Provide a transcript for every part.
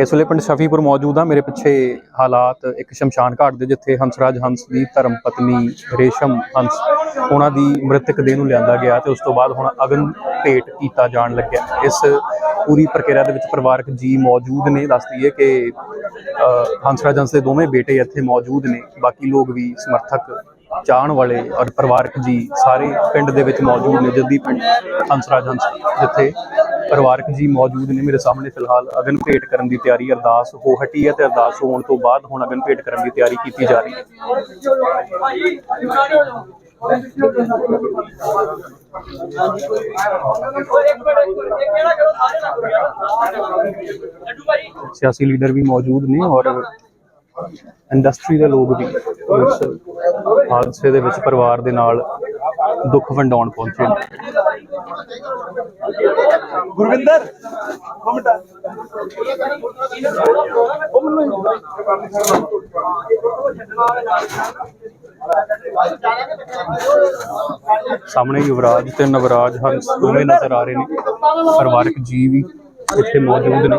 ਇਸ ਵੇਲੇ ਪਿੰਡ ਸ਼ਫੀਪੁਰ ਮੌਜੂਦ ਆ ਮੇਰੇ ਪਿੱਛੇ ਹਾਲਾਤ, ਇੱਕ ਸ਼ਮਸ਼ਾਨ ਘਾਟ ਦੇ ਜਿੱਥੇ ਹੰਸਰਾਜ ਹੰਸ ਦੀ ਧਰਮ ਪਤਨੀ ਰੇਸ਼ਮ ਹੰਸ, ਉਹਨਾਂ ਦੀ ਮ੍ਰਿਤਕ ਦੇਹ ਨੂੰ ਲਿਆਂਦਾ ਗਿਆ ਤੇ ਉਸ ਤੋਂ ਬਾਅਦ ਹੁਣ ਅਗਨ ਭੇਟ ਕੀਤਾ ਜਾਣ ਲੱਗਿਆ। ਇਸ ਪੂਰੀ ਪ੍ਰਕਿਰਿਆ ਦੇ ਵਿੱਚ ਪਰਿਵਾਰਕ ਜੀ ਮੌਜੂਦ ਨੇ। ਦੱਸ ਦਈਏ ਕਿ ਹੰਸਰਾਜ ਹੰਸ ਦੇ ਦੋਵੇਂ ਬੇਟੇ ਇੱਥੇ ਮੌਜੂਦ ਨੇ। ਬਾਕੀ ਲੋਕ ਵੀ ਸਮਰਥਕ ਚਾਹਣ ਵਾਲੇ ਔਰ ਪਰਿਵਾਰਕ ਜੀ ਸਾਰੇ ਪਿੰਡ ਦੇ ਵਿੱਚ ਮੌਜੂਦ ਨੇ, ਜੱਦੀ ਪਿੰਡ ਹੰਸਰਾਜ ਹੰਸ ਜਿੱਥੇ ਪਰਿਵਾਰਕ ਜੀ ਮੌਜੂਦ ਨੇ ਮੇਰੇ ਸਾਹਮਣੇ ਫਿਲਹਾਲ ਅਗਨ ਭੇਟ ਕਰਨ ਦੀ ਤਿਆਰੀ ਅਰਦਾਸ ਹੋ ਹਟੀ ਹੈ ਤੇ ਅਰਦਾਸ ਹੋਣ ਤੋਂ ਬਾਅਦ ਹੁਣ ਅਗਨ ਭੇਟ ਕਰਨ ਦੀ ਤਿਆਰੀ ਕੀਤੀ ਜਾ ਰਹੀ ਹੈ। ਸਿਆਸੀ ਲੀਡਰ ਵੀ ਮੌਜੂਦ ਨੇ ਔਰ ਇੰਡਸਟਰੀ ਦੇ ਲੋਕ ਵੀ ਇਸ ਹਾਦਸੇ ਦੇ ਵਿੱਚ ਪਰਿਵਾਰ ਦੇ ਨਾਲ ਦੁੱਖ ਵੰਡਾਉਣ ਪਹੁੰਚੇ ਨੇ। ਗੁਰਵਿੰਦਰ ਕਮੈਂਟ ਸਾਹਮਣੇ ਯੁਵਰਾਜ ਤੇ ਨਵਰਾਜ ਹੰਸ ਦੋਵੇਂ ਨਜ਼ਰ ਆ ਰਹੇ ਨੇ। ਪਰਿਵਾਰਕ ਜੀ ਵੀ ਇੱਥੇ ਮੌਜੂਦ ਨੇ।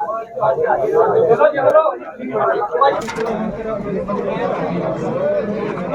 ਚਲੋ ਚਲੋ।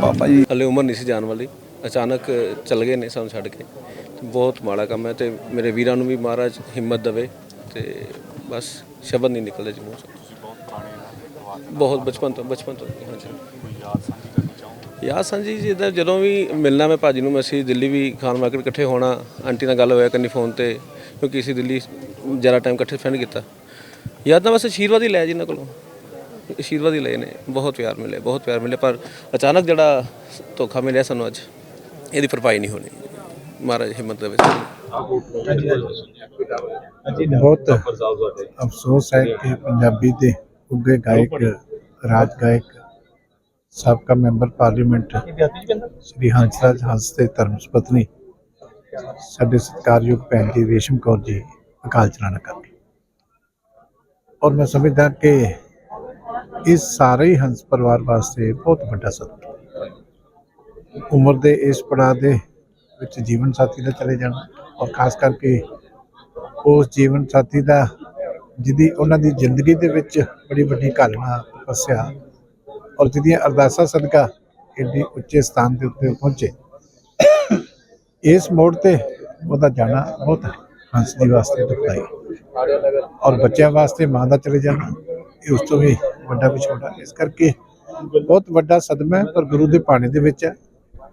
ਪਾਪਾ ਜੀ। ਹਲੇ ਉਮਰ ਨਹੀਂ ਸੀ ਜਾਣ ਵਾਲੀ। ਅਚਾਨਕ ਚਲ ਗਏ ਨੇ ਸਾਨੂੰ ਛੱਡ ਕੇ। ਬਹੁਤ ਮਾੜਾ ਕੰਮ ਹੈ ਤੇ ਮੇਰੇ ਵੀਰਾਂ ਨੂੰ ਵੀ ਮਹਾਰਾਜ ਹਿੰਮਤ ਦੇਵੇ ਤੇ ਬਸ ਸ਼ਬਦ ਨਹੀਂ ਨਿਕਲਦੇ ਜੀ ਮੂੰਹ ਚੋਂ। ਬਹੁਤ ਬਚਪਨ ਤੋਂ ਬਚਪਨ ਤੋਂ। ਹਾਂਜੀ ਯਾਦ ਸਾਂਝੀ ਜਿੱਦਾਂ ਜਦੋਂ ਵੀ ਮਿਲਣਾ ਮੈਂ ਭਾਜੀ ਨੂੰ ਮੈਂ ਅਸੀਂ ਦਿੱਲੀ ਵੀ ਖਾਨ ਮਾਰਕੀਟ ਇਕੱਠੇ ਹੋਣਾ ਆਂਟੀ ਨਾਲ ਗੱਲ ਹੋਇਆ ਕਰਨੀ ਫੋਨ ਤੇ। ਕਿਉਂਕਿ ਅਸੀਂ ਦਿੱਲੀ ਜ਼ਿਆਦਾ ਟਾਈਮ ਇਕੱਠੇ ਸਪੈਂਡ ਕੀਤਾ। ਯਾਦਾਂ ਬਸ ਆਸ਼ੀਰਵਾਦ ਹੀ ਲਿਆ ਜੀ ਇਹਨਾਂ ਕੋਲੋਂ। ਆਸ਼ੀਰਵਾਦ ਹੀ ਲਏ ਨੇ। ਬਹੁਤ ਪਿਆਰ ਮਿਲੇ ਬਹੁਤ ਪਿਆਰ ਮਿਲੇ ਪਰ ਅਚਾਨਕ ਜਿਹੜਾ ਧੋਖਾ ਮਿਲਿਆ ਸਾਨੂੰ ਅੱਜ, ਇਹਦੀ ਭਰਪਾਈ ਨਹੀਂ ਹੋਣੀ। ਮਹਾਰਾਜ ਹਿੰਮਤ ਦੇਵੇ ਸਾਨੂੰ ਬਹੁਤ ਅਫਸੋਸ ਹੈ ਕਿ ਪੰਜਾਬੀ ਦੇ ਉੱਗੇ ਗਾਇਕ, ਰਾਜ ਗਾਇਕ, ਸਾਬਕਾ ਮੈਂਬਰ ਪਾਰਲੀਮੈਂਟ, ਸ੍ਰੀ ਹੰਸਰਾਜ ਹੰਸ ਦੇ ਧਰਮ ਪਤਨੀ ਸਾਡੇ ਸਤਿਕਾਰਯੋਗ ਭੈਣ ਜੀ ਰੇਸ਼ਮ ਕੌਰ ਜੀ, ਅਕਾਲ ਚਲਾਣਾ ਕਰ ਔਰ ਮੈਂ ਸਮਝਦਾ ਕਿ ਇਸ ਸਾਰੇ ਹੀ ਹੰਸ ਪਰਿਵਾਰ ਵਾਸਤੇ ਬਹੁਤ ਵੱਡਾ ਸਦਕਾ ਉਮਰ ਦੇ ਇਸ ਪੜਾਅ ਦੇ ਵਿੱਚ ਜੀਵਨ ਸਾਥੀ ਦਾ ਚਲੇ ਜਾਣਾ ਔਰ ਖਾਸ ਕਰਕੇ ਉਸ ਜੀਵਨ ਸਾਥੀ ਦਾ ਜਿਹਦੀ ਉਹਨਾਂ ਦੀ ਜ਼ਿੰਦਗੀ ਦੇ ਵਿੱਚ ਬੜੀ ਵੱਡੀ ਘਾਲਣਾ ਫਸਿਆ ਔਰ ਜਿਹਦੀਆਂ ਅਰਦਾਸਾਂ ਸਦਕਾ ਇੰਨੀ ਉੱਚੇ ਸਥਾਨ ਦੇ ਉੱਤੇ ਪਹੁੰਚੇ। ਇਸ ਮੋੜ ਤੇ ਉਹਦਾ ਜਾਣਾ ਬਹੁਤ ਹੰਸ ਦੀ ਵਾਸਤੇ ਦੁਖਦਾਈ। ਔਰ ਬੱਚਿਆਂ ਵਾਸਤੇ ਮਾਂ ਦਾ ਚਲੇ ਜਾਣਾ ਇਹ ਉਸ ਤੋਂ ਵੀ ਵੱਡਾ ਵਿਛੋੜਾ ਇਸ ਕਰਕੇ ਬਹੁਤ ਵੱਡਾ ਸਦਮਾ ਹੈ ਪਰ ਗੁਰੂ ਦੇ ਪਾਣੀ ਦੇ ਵਿੱਚ ਹੈ।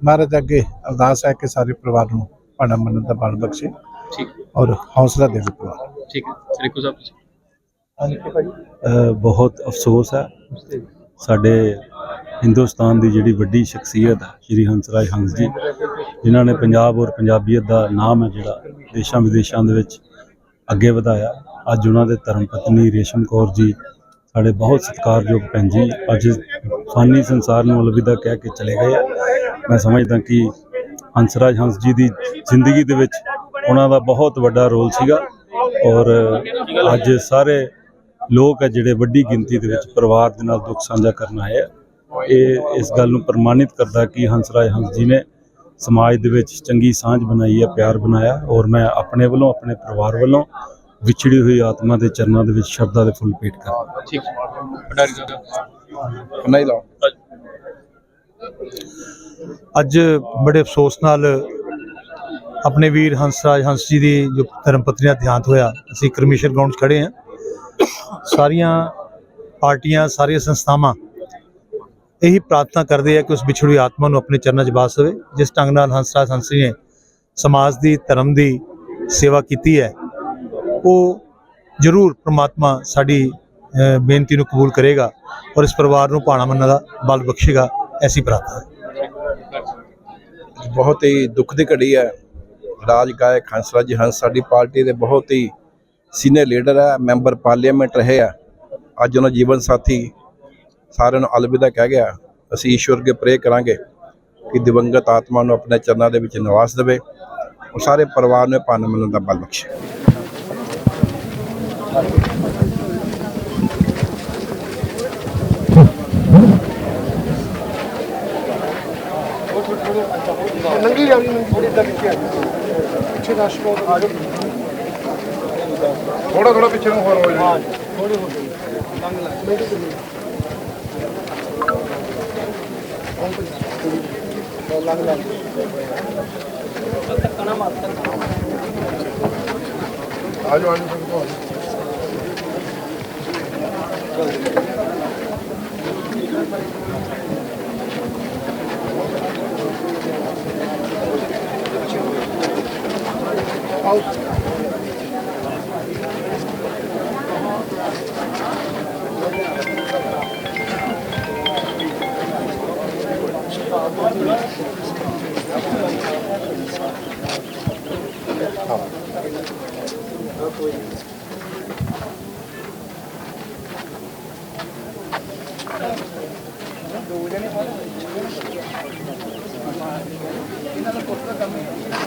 ਮਹਾਰਾਜ ਅੱਗੇ ਅਰਦਾਸ ਹੈ ਕਿ ਸਾਰੇ ਪਰਿਵਾਰ ਨੂੰ ਭਾਣਾ ਮੰਨਣ ਦਾ ਬਲ ਬਖਸ਼ੇ। ਠੀਕ। ਔਰ ਹੌਸਲਾ ਦੇਵੇ ਪਰਿਵਾਰ। ਠੀਕ ਹੈ। ਰਿਕੂ ਸਾਹਿਬ ਤੁਸੀਂ ਬਹੁਤ ਅਫਸੋਸ ਹੈ। ਸਾਡੇ ਹਿੰਦੁਸਤਾਨ ਦੀ ਜਿਹੜੀ ਵੱਡੀ ਸ਼ਖਸੀਅਤ ਹੈ ਸ਼੍ਰੀ ਹੰਸਰਾਜ ਹੰਸ ਜੀ, ਜਿਨ੍ਹਾਂ ਨੇ ਪੰਜਾਬ ਔਰ ਪੰਜਾਬੀਅਤ ਦਾ ਨਾਮ ਹੈ ਜਿਹੜਾ ਦੇਸ਼ਾਂ ਵਿਦੇਸ਼ਾਂ ਦੇ ਵਿੱਚ ਅੱਗੇ ਵਧਾਇਆ। ਅੱਜ ਉਹਨਾਂ ਦੇ ਧਰਮ ਪਤਨੀ ਰੇਸ਼ਮ ਕੌਰ ਜੀ ਸਾਡੇ ਬਹੁਤ ਸਤਿਕਾਰਯੋਗ ਭੈਣ ਜੀ, ਅੱਜ ਫਾਨੀ ਸੰਸਾਰ ਨੂੰ ਅਲਵਿਦਾ ਕਹਿ ਕੇ ਚਲੇ ਗਏ ਆ। ਮੈਂ ਸਮਝਦਾ ਕਿ ਹੰਸਰਾਜ ਹੰਸ ਜੀ ਦੀ ਜ਼ਿੰਦਗੀ ਦੇ ਵਿੱਚ ਉਹਨਾਂ ਦਾ ਬਹੁਤ ਵੱਡਾ ਰੋਲ ਸੀਗਾ ਔਰ ਅੱਜ ਸਾਰੇ ਲੋਕ ਹੈ ਜਿਹੜੇ ਵੱਡੀ ਗਿਣਤੀ ਦੇ ਵਿੱਚ ਪਰਿਵਾਰ ਦੇ ਨਾਲ ਦੁੱਖ ਸਾਂਝਾ ਕਰਨ ਆਏ ਆ। ਇਹ ਇਸ ਗੱਲ ਨੂੰ ਪ੍ਰਮਾਣਿਤ ਕਰਦਾ ਕਿ ਹੰਸਰਾਜ ਹੰਸ ਜੀ ਨੇ ਸਮਾਜ ਦੇ ਵਿੱਚ ਚੰਗੀ ਸਾਂਝ ਬਣਾਈ ਹੈ ਪਿਆਰ ਬਣਾਇਆ ਔਰ ਮੈਂ ਆਪਣੇ ਵੱਲੋਂ ਆਪਣੇ ਪਰਿਵਾਰ ਵੱਲੋਂ ਵਿਛੜੀ ਹੋਈ ਆਤਮਾ ਦੇ ਚਰਨਾਂ ਦੇ ਵਿੱਚ ਸ਼ਰਧਾ ਦੇ ਫੁੱਲ ਭੇਟ ਕਰਦਾ ਠੀਕ ਹੈ। ਭੰਡਾਰੀ ਸਾਹਿਬ। ਨਹੀਂ ਲਾਓ। ਅੱਜ ਬੜੇ ਅਫਸੋਸ ਨਾਲ ਆਪਣੇ ਵੀਰ ਹੰਸਰਾਜ ਹੰਸ ਜੀ ਦੀ ਜੋ ਧਰਮ ਪਤਨੀ ਦਾ ਦੇਹਾਂਤ ਹੋਇਆ ਅਸੀਂ ਕਰਮੇਸ਼ਰ ਗਰਾਊਂਡ 'ਚ ਖੜੇ ਹਾਂ। ਸਾਰੀਆਂ ਪਾਰਟੀਆਂ ਸਾਰੀਆਂ ਸੰਸਥਾਵਾਂ ਇਹੀ ਪ੍ਰਾਰਥਨਾ ਕਰਦੇ ਆ ਕਿ ਉਸ ਵਿਛੜੀ ਆਤਮਾ ਨੂੰ ਆਪਣੇ ਚਰਨਾਂ 'ਚ ਬਾਸ ਹੋਵੇ, ਜਿਸ ਢੰਗ ਨਾਲ ਹੰਸਰਾਜ ਹੰਸ ਨੇ ਸਮਾਜ ਦੀ, ਧਰਮ ਦੀ ਸੇਵਾ ਕੀਤੀ ਹੈ। ਉਹ ਜ਼ਰੂਰ ਪ੍ਰਮਾਤਮਾ ਸਾਡੀ ਬੇਨਤੀ ਨੂੰ ਕਬੂਲ ਕਰੇਗਾ ਔਰ ਇਸ ਪਰਿਵਾਰ ਨੂੰ ਭਾਣਾ ਮੰਨਣ ਦਾ ਬਲ ਬਖਸ਼ੇਗਾ, ਐਸੀ ਪ੍ਰਾਰਥਨਾ ਹੈ। ਬਹੁਤ ਹੀ ਦੁੱਖ ਦੀ ਘੜੀ ਹੈ। ਰਾਜ ਗਾਇਕ ਹੰਸਰਾਜ ਜੀ ਹੰਸ ਸਾਡੀ ਪਾਰਟੀ ਦੇ ਬਹੁਤ ਹੀ ਸੀਨੀਅਰ ਲੀਡਰ ਹੈ, ਮੈਂਬਰ ਪਾਰਲੀਮੈਂਟ ਰਹੇ ਆ। ਅੱਜ ਉਹਨਾਂ ਜੀਵਨ ਸਾਥੀ ਸਾਰਿਆਂ ਨੂੰ ਅਲਵਿਦਾ ਕਹਿ ਗਿਆ ਅਸੀਂ ਈਸ਼ਵਰ ਅੱਗੇ ਪ੍ਰੇ ਕਰਾਂਗੇ ਕਿ ਦਿਵੰਗਤ ਆਤਮਾ ਨੂੰ ਆਪਣੇ ਚਰਨਾਂ ਦੇ ਵਿੱਚ ਨਿਵਾਸ ਦੇਵੇ ਉਹ ਸਾਰੇ ਪਰਿਵਾਰ ਨੂੰ ਭਾਨ ਮੰਨਣ ਦਾ ਬਲ ਬਖਸ਼ੇ। ਨੰਗੀ ਜਾਣੀ ਨੰਗੀ। ਥੋੜੀ ਤੱਕ ਪਿੱਛੇ ਥੋੜਾ ਥੋੜਾ ਪਿੱਛੇ ਨੂੰ ਹੋਰ ਹੋ ਜਾਓ ਥੋੜੀ ਹੋ ਗਈ ਲੰਘ ਲੱਗ ਆਜੋ ਆਜੋ ਸੰਗਤੋ ਆਓ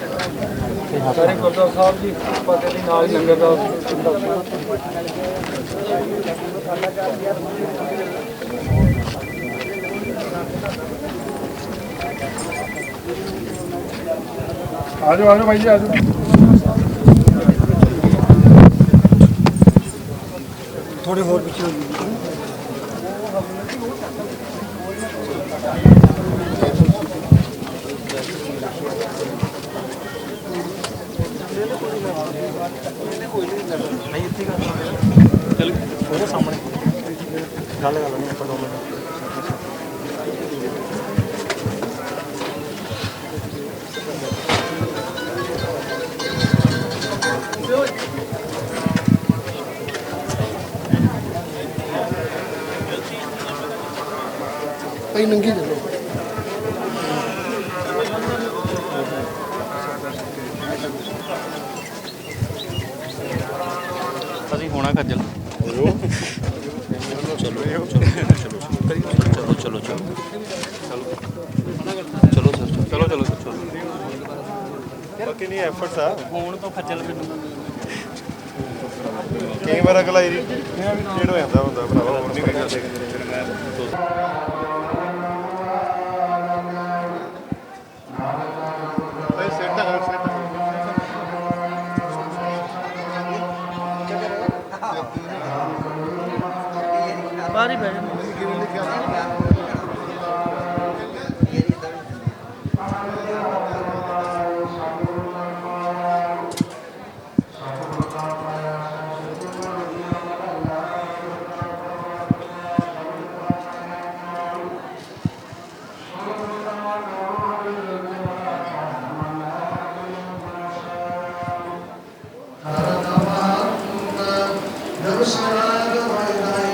ਸਾਰੇ ਗੁਰਦੁਆਰਾ ਸਾਹਿਬ ਜੀ ਪਾਸੇ ਦੇ ਨਾਲ ਹੀ। ਲੰਗਰ ਦਾ ਆਜੋ ਆਜੋ ਭਾਈ ਜੀ ਆਜੋ। ਥੋੜੇ ਹੋਰ ਪਿੱਛੇ ਹੋ ਨਹੀਂ ਇੱਥੇ ਗੱਲ ਚੱਲ ਉਹਦੇ ਸਾਹਮਣੇ। ਗੱਲ ਕਰ ਲੈਣੀ ਆਪਾਂ ਦੋ ਮਿੰਟ ਭਾਈ ਨੰਗੀ ਚੱਲੋ ਅਸੀਂ ਹੋਣਾ ਖੱਜਲ ਚਲੋ ਚਲੋ ਚਲੋ ਚਲੋ ਚਲੋ ਚਲੋ ਚਲੋ ਚਲੋ ਚਲੋ ਚਲੋ ਬਾਕੀ ਨਹੀਂ ਐਫਰਟਸ ਆ ਹੋਣ ਤੋਂ ਖੱਜਲ ਮੈਨੂੰ ਕਈ ਵਾਰ ਅਗਲਾ ਹੀ ਡੇਢ ਹੋ ਜਾਂਦਾ ਹੁੰਦਾ ਭਰਾਵਾ ਹੋਰ ਨਹੀਂ ਕੋਈ ਤਾਂ ਸਿਰ Namaskar.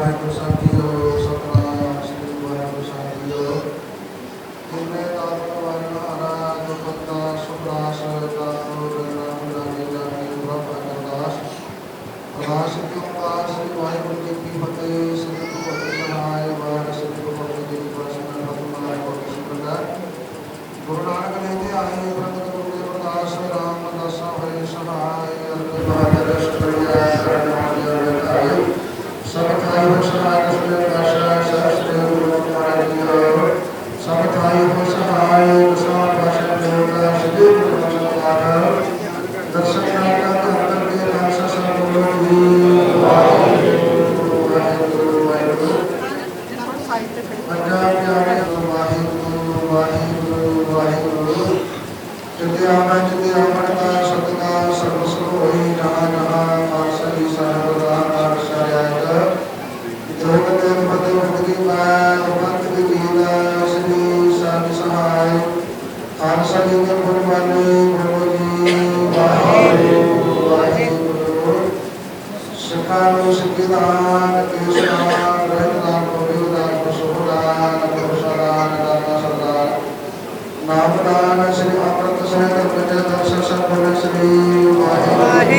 vai nos abençoar.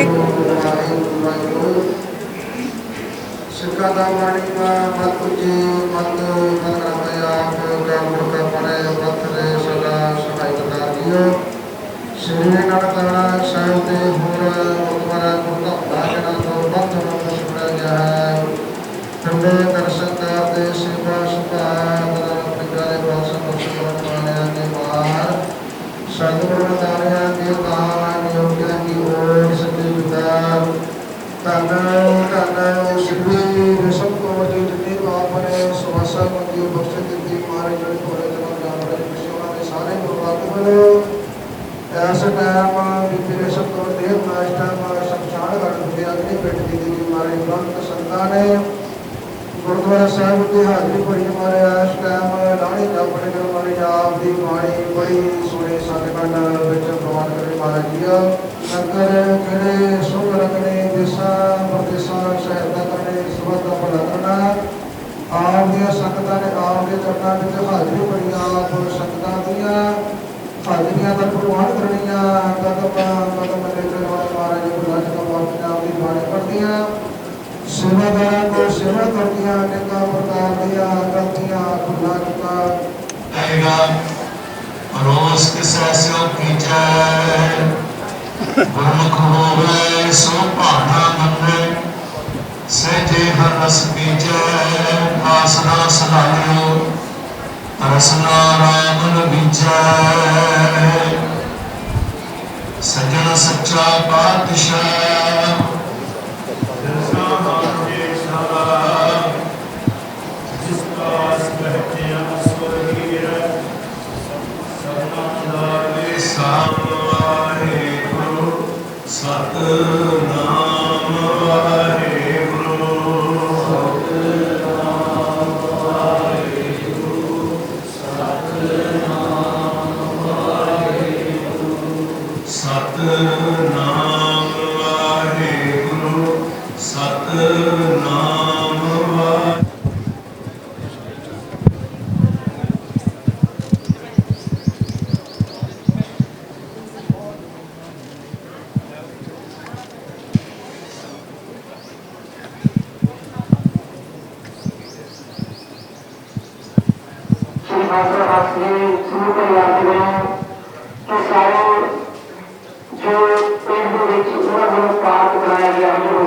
baik. Sadhguru Dharya Kirtan Yoga Gurdwara ਸਾਹਿਬ ਤੇ ਹਾਜ਼ਰੀ ਭਰੀ ਮਾਰੇ ਆਸ ਕਾਇਮ ਲਾਣੇ ਦਾ ਪੜੇ ਕਰ ਮਾਰੇ ਆਪ ਦੀ ਬਾਣੀ ਬੜੀ ਸੋਹਣੇ ਸਤਿਗੁਰਾਂ ਵਿੱਚ ਪ੍ਰਵਾਨ ਕਰੇ ਮਹਾਰਾਜ ਜੀ ਸੰਗਰ ਜਿਹੜੇ ਸੁਖ ਰਖਣੇ, ਦੇਸਾਂ, ਪ੍ਰਦੇਸਾਂ ਸਹਾਇਤਾ ਕਰਨੇ ਸਭ ਦਾ ਭਲਾ ਆਪ ਦੀਆਂ ਸੰਗਤਾਂ ਨੇ ਆਪ ਦੇ ਚਰਨਾਂ ਵਿੱਚ ਹਾਜ਼ਰੀ ਭਰੀ ਆਪ ਸੰਗਤਾਂ ਦੀਆਂ। ਹਾਜ਼ਰੀਆਂ ਦਾ ਪ੍ਰਵਾਨ ਕਰਨੀਆਂ। ਕਦਮ ਕਦਮ ਦੇ ਚਰਨਾਂ ਮਹਾਰਾਜ ਗੁਰਦਾਸ ਦਾ ਦੀ ਬਾਣੀ ਪੜ੍ਹਦੀਆਂ ਸੇਵਾਦਾਰਾਂ ਕੋ ਸੇਵਾ ਕਰਦੀਆਂ ਅਨੇਕਾਂ ਪ੍ਰਕਾਰ ਦੀਆਂ ਗਲਤੀਆਂ ਗੁਨਾਹ ਕੀਤਾ ਹੈਗਾ ਰੋਸ ਕੇ ਸਾਸਿਓ ਕੀ ਜੈ ਗੁਰਮੁਖ ਹੋਵੇ ਸੋ ਭਾਣਾ ਮੰਨੇ। ਸਹਿਜੇ ਹਰ ਰਸ ਪੀਜੈ ਆਸਨਾ ਸਲਾਹਿਓ ਰਸਨਾ ਰਾਮ ਬੀਜੈ। ਸਜਣ ਸੱਚਾ ਪਾਤਸ਼ਾਹ। 그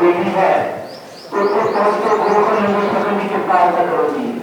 देनी है तो उसको पहुंच के गुरु को निर्देश करने की कृपा करोगी